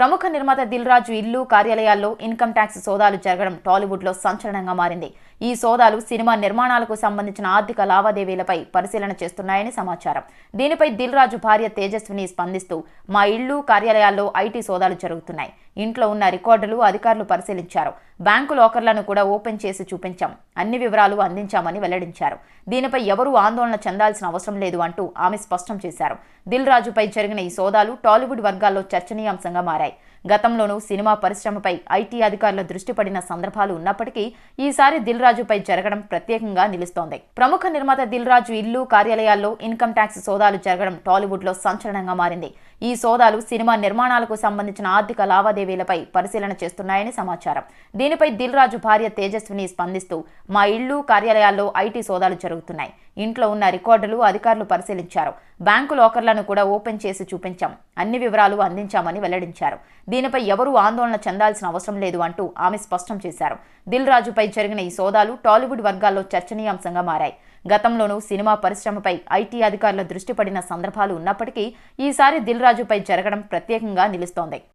ప్రముఖ నిర్మాత దిల్ రాజు ఇల్లు కార్యాలయాల్లో ఇన్కమ్ ట్యాక్స్ సోదాలు జరగడం టాలీవుడ్లో సంచలనంగా మారింది. ఈ సోదాలు సినిమా నిర్మాణాలకు సంబంధించిన ఆర్థిక లావాదేవీలపై పరిశీలన చేస్తున్నాయని సమాచారం. దీనిపై దిల్ రాజు భార్య తేజస్విని స్పందిస్తూ మా ఇల్లు కార్యాలయాల్లో ఐటీ సోదాలు జరుగుతున్నాయి. ఇంట్లో ఉన్న రికార్డులు అధికారులు పరిశీలించారు. బ్యాంకు లాకర్లను కూడా ఓపెన్ చేసి చూపించాం. అన్ని వివరాలు అందించామని వెల్లడించారు. దీనిపై ఎవరూ ఆందోళన చెందాల్సిన అవసరం లేదు అంటూ ఆమె స్పష్టం చేశారు. దిల్ రాజుపై జరిగిన ఈ సోదాలు టాలీవుడ్ వర్గాల్లో చర్చనీయాంశంగా మారాయి. గతంలోనూ సినిమా పరిశ్రమపై ఐటీ అధికారుల దృష్టి పడిన సందర్భాలు ఉన్నప్పటికీ ఈసారి దిల్ రాజుపై జరగడం ప్రత్యేకంగా నిలుస్తోంది. ప్రముఖ నిర్మాత దిల్ రాజు ఇల్లు కార్యాలయాల్లో ఇన్కమ్ ట్యాక్స్ సోదాలు జరగడం టాలీవుడ్లో సంచలనంగా మారింది. ఈ సోదాలు సినిమా నిర్మాణాలకు సంబంధించిన ఆర్థిక లావాదేవీలపై పరిశీలన చేస్తున్నాయని సమాచారం. దీనిపై దిల్ రాజు భార్య తేజస్విని స్పందిస్తూ మా ఇల్లు కార్యాలయాల్లో ఐటీ సోదాలు జరుగుతున్నాయి. ఇంట్లో ఉన్న రికార్డులు అధికారులు పరిశీలించారు. బ్యాంకు లాకర్లను కూడా ఓపెన్ చేసి చూపించాం. అన్ని వివరాలు అందించామని వెల్లడించారు. దీనిపై ఎవరూ ఆందోళన చెందాల్సిన అవసరం లేదు అంటూ ఆమె స్పష్టం చేశారు. దిల్ రాజుపై జరిగిన ఈ సోదాలు టాలీవుడ్ వర్గాల్లో చర్చనీయాంశంగా మారాయి. గతంలోనూ సినిమా పరిశ్రమపై ఐటీ అధికారుల దృష్టి పడిన సందర్భాలు ఉన్నప్పటికీ ఈసారి దిల్ రాజుపై జరగడం ప్రత్యేకంగా నిలుస్తోంది.